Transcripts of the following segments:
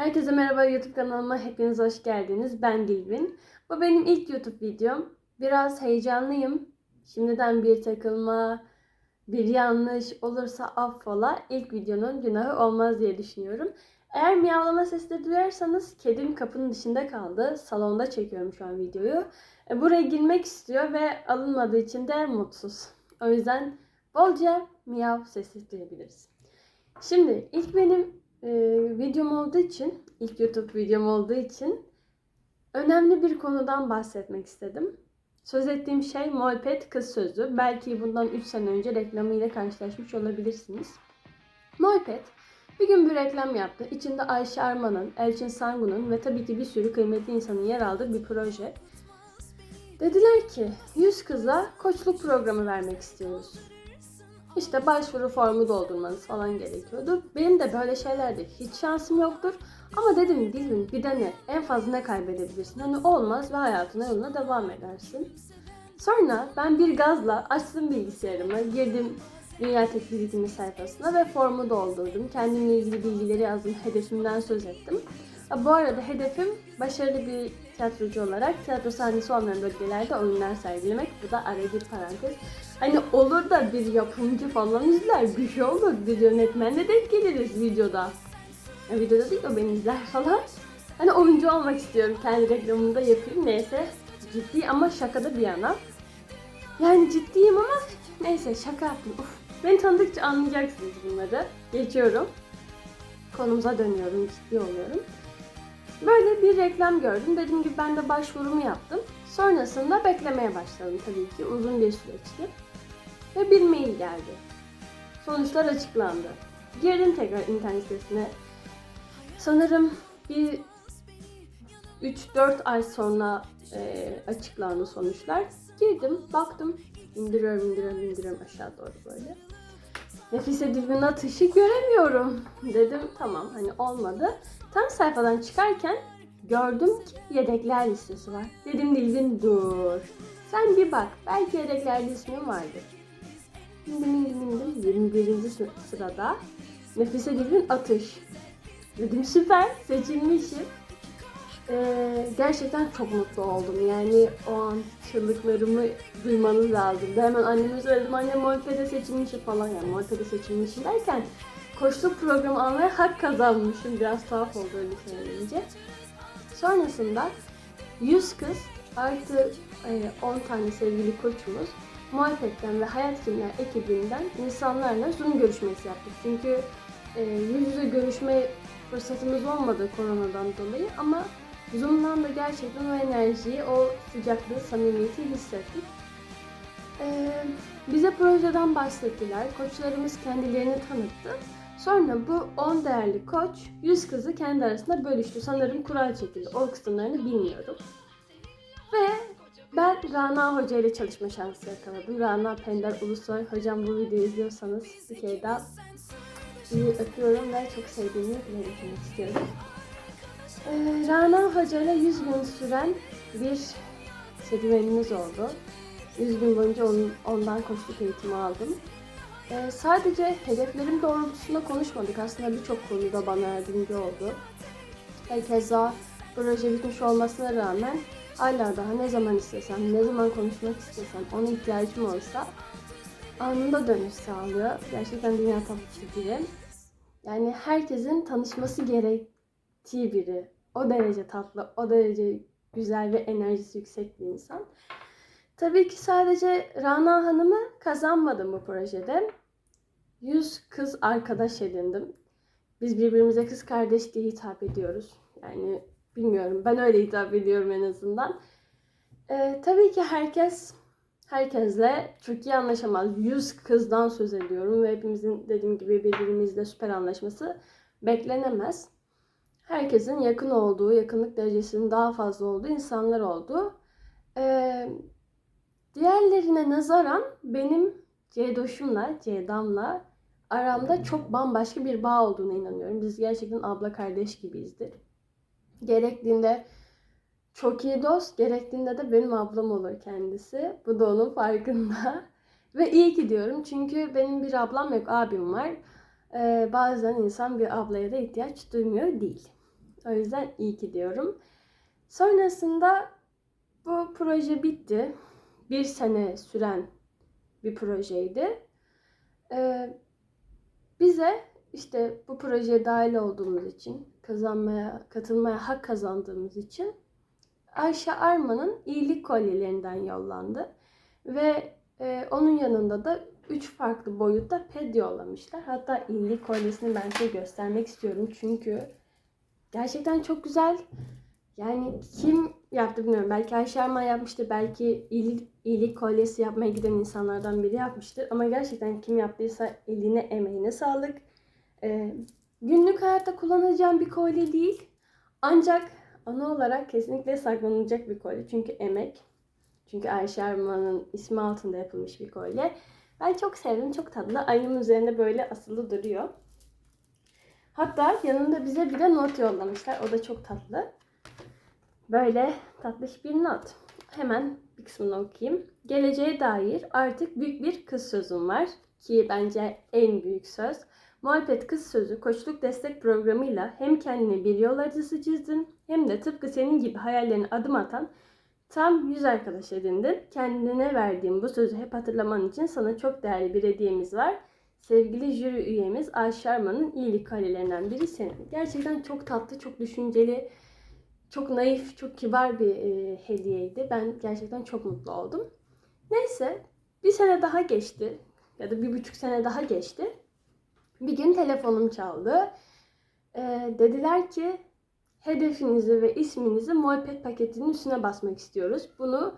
Herkese merhaba YouTube kanalıma hepiniz hoş geldiniz. Ben Dilvin. Bu benim ilk YouTube videom. Biraz heyecanlıyım. Şimdiden bir takılma, bir yanlış olursa affola. İlk videonun günahı olmaz diye düşünüyorum. Eğer miyavlama sesleri duyarsanız kedim kapının dışında kaldı. Salonda çekiyorum şu an videoyu. E, Buraya girmek istiyor ve alınmadığı için de mutsuz. O yüzden bolca miyav sesi duyabiliriz. Şimdi ilk benim e, videom olduğu için, ilk YouTube videom olduğu için önemli bir konudan bahsetmek istedim. Söz ettiğim şey Molpet kız sözü. Belki bundan 3 sene önce reklamıyla karşılaşmış olabilirsiniz. Molpet bir gün bir reklam yaptı. İçinde Ayşe Arman'ın, Elçin Sangun'un ve tabii ki bir sürü kıymetli insanın yer aldığı bir proje. Dediler ki 100 kıza koçluk programı vermek istiyoruz. İşte başvuru formu doldurmanız falan gerekiyordu. Benim de böyle şeylerde hiç şansım yoktur. Ama dedim Dilvin bir dene. En fazla ne kaybedebilirsin? Hani olmaz ve hayatına yoluna devam edersin. Sonra ben bir gazla açtım bilgisayarımı, girdim Dünya Tek sayfasına ve formu doldurdum. Kendimle ilgili bilgileri yazdım, hedefimden söz ettim. Ha, Bu arada hedefim başarılı bir tiyatrocu olarak tiyatro sahnesi olmayan bölgelerde oyunlar sergilemek. Bu da araya bir parantez. Hani olur da bir yapımcı falan izler, bir şey olur, bir yönetmenle denk geliriz videoda. Ya videoda değil o beni izler falan. Hani oyuncu olmak istiyorum, kendi reklamımı da yapayım neyse. Ciddi ama şakada bir yana. Yani ciddiyim ama neyse şaka yaptım. Uf. Beni tanıdıkça anlayacaksınız bunları. Geçiyorum. Konumuza dönüyorum, ciddi oluyorum. Böyle bir reklam gördüm. Dediğim gibi ben de başvurumu yaptım. Sonrasında beklemeye başladım tabii ki uzun bir süreçti. Ve bir mail geldi. Sonuçlar açıklandı. Girdim tekrar internet sitesine. Sanırım bir 3-4 ay sonra e, açıklandı sonuçlar. Girdim, baktım. indiriyorum, indiriyorum, indiriyorum aşağı doğru böyle. Nefise Dilbin atışı göremiyorum. Dedim tamam hani olmadı. Tam sayfadan çıkarken gördüm ki yedekler listesi var. Dedim Dilbin dur. Sen bir bak belki yedeklerde ismin vardır. İndim indim indim 21. sı- sırada Nefise Dilbin atış. Dedim süper seçilmişim. Ee, gerçekten çok mutlu oldum. Yani o an çığlıklarımı duymanız lazımdı. Hemen anneme söyledim. Anne Molpe'de seçilmişim falan. Yani Molpe'de seçilmişim derken koçluk programı almaya hak kazanmışım. Biraz tuhaf oldu öyle söyleyince. Sonrasında 100 kız artı e, 10 tane sevgili koçumuz Muhalefetten ve Hayat Kimler ekibinden insanlarla Zoom görüşmesi yaptık. Çünkü e, yüz yüze görüşme fırsatımız olmadı koronadan dolayı ama Zoom'dan da gerçekten o enerjiyi, o sıcaklığı, samimiyeti hissettik. Ee, bize projeden bahsettiler. Koçlarımız kendilerini tanıttı. Sonra bu 10 değerli koç 100 kızı kendi arasında bölüştü. Sanırım kura çekildi. O kısımlarını bilmiyorum. Ve ben Rana Hoca ile çalışma şansı yakaladım. Rana Pender Ulusoy. Hocam bu videoyu izliyorsanız bir kere daha iyi öpüyorum ve çok sevdiğimi getirmek istiyorum. Ee, Rana Hoca ile 100 gün süren bir serüvenimiz oldu. 100 gün boyunca onun, ondan koçluk eğitimi aldım. Ee, sadece hedeflerim doğrultusunda konuşmadık. Aslında birçok konuda bana yardımcı oldu. Herkese proje bitmiş olmasına rağmen hala daha ne zaman istesem, ne zaman konuşmak istesem, ona ihtiyacım olsa anında dönüş sağlıyor. Gerçekten dünya tatlısı biri. Yani herkesin tanışması gerektiği biri. O derece tatlı, o derece güzel ve enerjisi yüksek bir insan. Tabii ki sadece Rana Hanım'ı kazanmadım bu projede. 100 kız arkadaş edindim. Biz birbirimize kız kardeş diye hitap ediyoruz. Yani bilmiyorum ben öyle hitap ediyorum en azından. Ee, tabii ki herkes herkesle çok iyi anlaşamaz. 100 kızdan söz ediyorum ve hepimizin dediğim gibi birbirimizle süper anlaşması beklenemez. Herkesin yakın olduğu, yakınlık derecesinin daha fazla olduğu insanlar oldu. Ee, diğerlerine nazaran benim Ceydoş'umla, Ceydam'la aramda çok bambaşka bir bağ olduğuna inanıyorum. Biz gerçekten abla kardeş gibiyizdir. Gerektiğinde çok iyi dost, gerektiğinde de benim ablam olur kendisi. Bu da onun farkında. Ve iyi ki diyorum çünkü benim bir ablam yok, abim var. Ee, bazen insan bir ablaya da ihtiyaç duymuyor değil. O yüzden iyi ki diyorum. Sonrasında bu proje bitti. Bir sene süren bir projeydi. Ee, bize işte bu projeye dahil olduğumuz için, kazanmaya, katılmaya hak kazandığımız için Ayşe Arman'ın iyilik kolyelerinden yollandı. Ve e, onun yanında da üç farklı boyutta ped yollamışlar. Hatta iyilik kolyesini ben size göstermek istiyorum. Çünkü gerçekten çok güzel. Yani kim yaptı bilmiyorum. Belki Ayşe Arman yapmıştır. Belki iyilik, iyilik kolyesi yapmaya giden insanlardan biri yapmıştır. Ama gerçekten kim yaptıysa eline emeğine sağlık. Ee, günlük hayatta kullanacağım bir kolye değil. Ancak ana olarak kesinlikle saklanacak bir kolye. Çünkü emek. Çünkü Ayşe Arman'ın ismi altında yapılmış bir kolye. Ben çok sevdim. Çok tatlı. Aynamın üzerinde böyle asılı duruyor. Hatta yanında bize bir de not yollamışlar. O da çok tatlı. Böyle tatlış bir not. Hemen bir kısmını okuyayım. Geleceğe dair artık büyük bir kız sözüm var. Ki bence en büyük söz. Muhalefet Kız Sözü koçluk destek programıyla hem kendine bir yol haritası çizdin hem de tıpkı senin gibi hayallerine adım atan tam yüz arkadaş edindin. Kendine verdiğim bu sözü hep hatırlaman için sana çok değerli bir hediyemiz var. Sevgili jüri üyemiz Ayşe Arman'ın iyilik kalelerinden biri senin. Gerçekten çok tatlı, çok düşünceli, çok naif, çok kibar bir e, hediyeydi. Ben gerçekten çok mutlu oldum. Neyse bir sene daha geçti ya da bir buçuk sene daha geçti. Bir gün telefonum çaldı. Ee, dediler ki hedefinizi ve isminizi muhabbet paketinin üstüne basmak istiyoruz. Bunu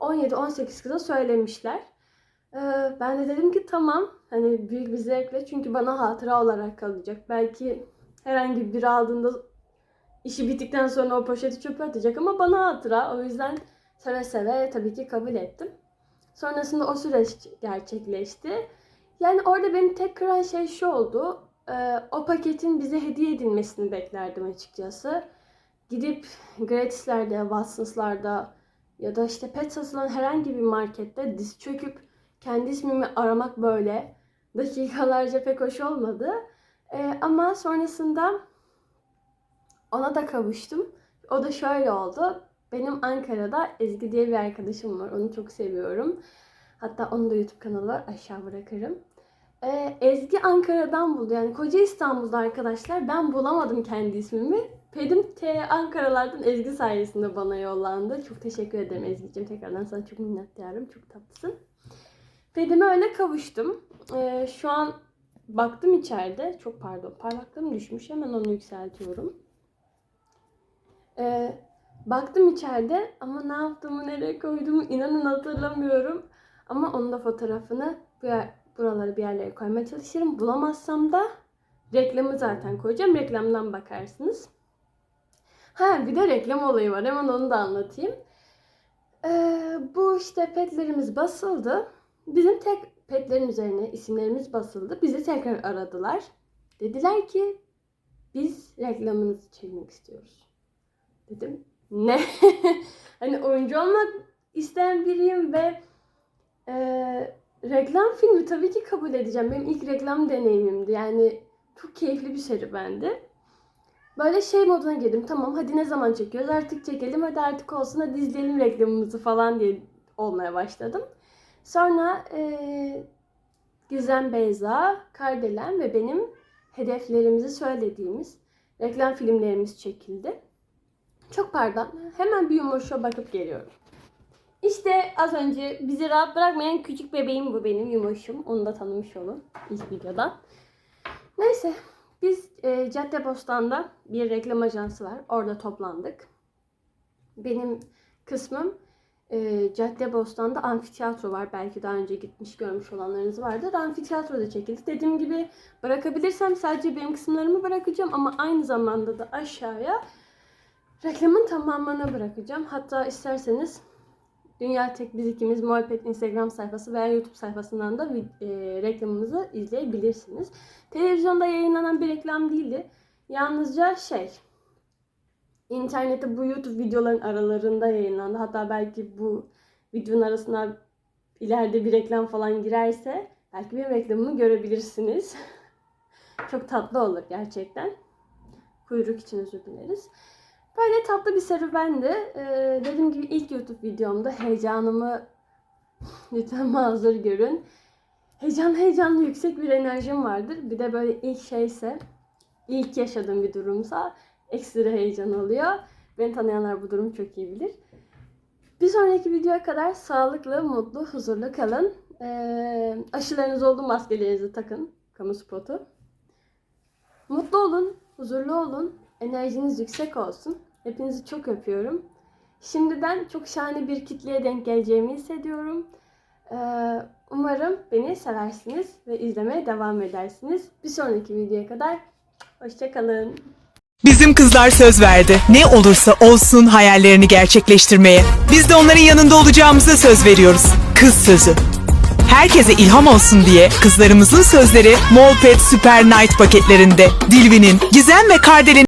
17-18 kıza söylemişler. Ee, ben de dedim ki tamam. Hani büyük bir zevkle çünkü bana hatıra olarak kalacak. Belki herhangi biri aldığında işi bittikten sonra o poşeti çöpe atacak ama bana hatıra. O yüzden seve seve tabii ki kabul ettim. Sonrasında o süreç gerçekleşti. Yani orada beni tek kıran şey şu oldu. Ee, o paketin bize hediye edilmesini beklerdim açıkçası. Gidip gratislerde, Watsons'larda ya da işte pet satılan herhangi bir markette diz çöküp kendi ismimi aramak böyle dakikalarca pek hoş olmadı. Ee, ama sonrasında ona da kavuştum. O da şöyle oldu. Benim Ankara'da Ezgi diye bir arkadaşım var. Onu çok seviyorum. Hatta onun da YouTube kanalı. Aşağı bırakırım. Ee, Ezgi Ankara'dan buldu. Yani koca İstanbul'da arkadaşlar. Ben bulamadım kendi ismimi. Pedim T Ankara'lardan Ezgi sayesinde bana yollandı. Çok teşekkür ederim Ezgi'cim. Tekrardan sana çok minnettarım. Çok tatlısın. Pedime öyle kavuştum. Ee, şu an baktım içeride. Çok pardon. Parlaklığım düşmüş. Hemen onu yükseltiyorum. Ee, baktım içeride ama ne yaptığımı nereye koyduğumu inanın hatırlamıyorum. Ama onun da fotoğrafını buraları bir yerlere koymaya çalışırım. Bulamazsam da reklamı zaten koyacağım. Reklamdan bakarsınız. Ha bir de reklam olayı var. Hemen onu da anlatayım. Ee, bu işte petlerimiz basıldı. Bizim tek petlerin üzerine isimlerimiz basıldı. Bizi tekrar aradılar. Dediler ki biz reklamınızı çekmek istiyoruz. Dedim ne? hani oyuncu olmak isteyen biriyim ve e, reklam filmi tabii ki kabul edeceğim. Benim ilk reklam deneyimimdi. Yani çok keyifli bir serüvendi. Böyle şey moduna girdim. Tamam hadi ne zaman çekiyoruz? Artık çekelim. Hadi artık olsun. Hadi izleyelim reklamımızı falan diye olmaya başladım. Sonra e, Gizem Beyza, Kardelen ve benim hedeflerimizi söylediğimiz reklam filmlerimiz çekildi. Çok pardon. Hemen bir yumuşa bakıp geliyorum. İşte az önce bizi rahat bırakmayan küçük bebeğim bu benim yumuşum. Onu da tanımış olun ilk videodan. Neyse biz e, Caddebostan'da bir reklam ajansı var. Orada toplandık. Benim kısmım e, Caddebostan'da amfiteyatro var. Belki daha önce gitmiş görmüş olanlarınız vardır. Amfiteyatroda çekildi. Dediğim gibi bırakabilirsem sadece benim kısımlarımı bırakacağım ama aynı zamanda da aşağıya reklamın tamamını bırakacağım. Hatta isterseniz Dünya Tek Biz İkimiz Muhabbet Instagram sayfası veya YouTube sayfasından da e, reklamımızı izleyebilirsiniz. Televizyonda yayınlanan bir reklam değildi. Yalnızca şey, internette bu YouTube videoların aralarında yayınlandı. Hatta belki bu videonun arasına ileride bir reklam falan girerse belki bir reklamımı görebilirsiniz. Çok tatlı olur gerçekten. Kuyruk için özür dileriz. Böyle tatlı bir serüvendi. Ee, dediğim gibi ilk YouTube videomda heyecanımı lütfen mazur görün. Heyecan heyecanlı yüksek bir enerjim vardır. Bir de böyle ilk şeyse, ilk yaşadığım bir durumsa ekstra heyecan oluyor. Beni tanıyanlar bu durumu çok iyi bilir. Bir sonraki videoya kadar sağlıklı, mutlu, huzurlu kalın. Ee, aşılarınız oldu, maskelerinizi takın. Kamu spotu. Mutlu olun, huzurlu olun, enerjiniz yüksek olsun. Hepinizi çok öpüyorum. Şimdiden çok şahane bir kitleye denk geleceğimi hissediyorum. Ee, umarım beni seversiniz ve izlemeye devam edersiniz. Bir sonraki videoya kadar hoşçakalın. Bizim kızlar söz verdi. Ne olursa olsun hayallerini gerçekleştirmeye. Biz de onların yanında olacağımıza söz veriyoruz. Kız sözü. Herkese ilham olsun diye kızlarımızın sözleri Molpet Super Night paketlerinde Dilvi'nin, Gizem ve Kardel'in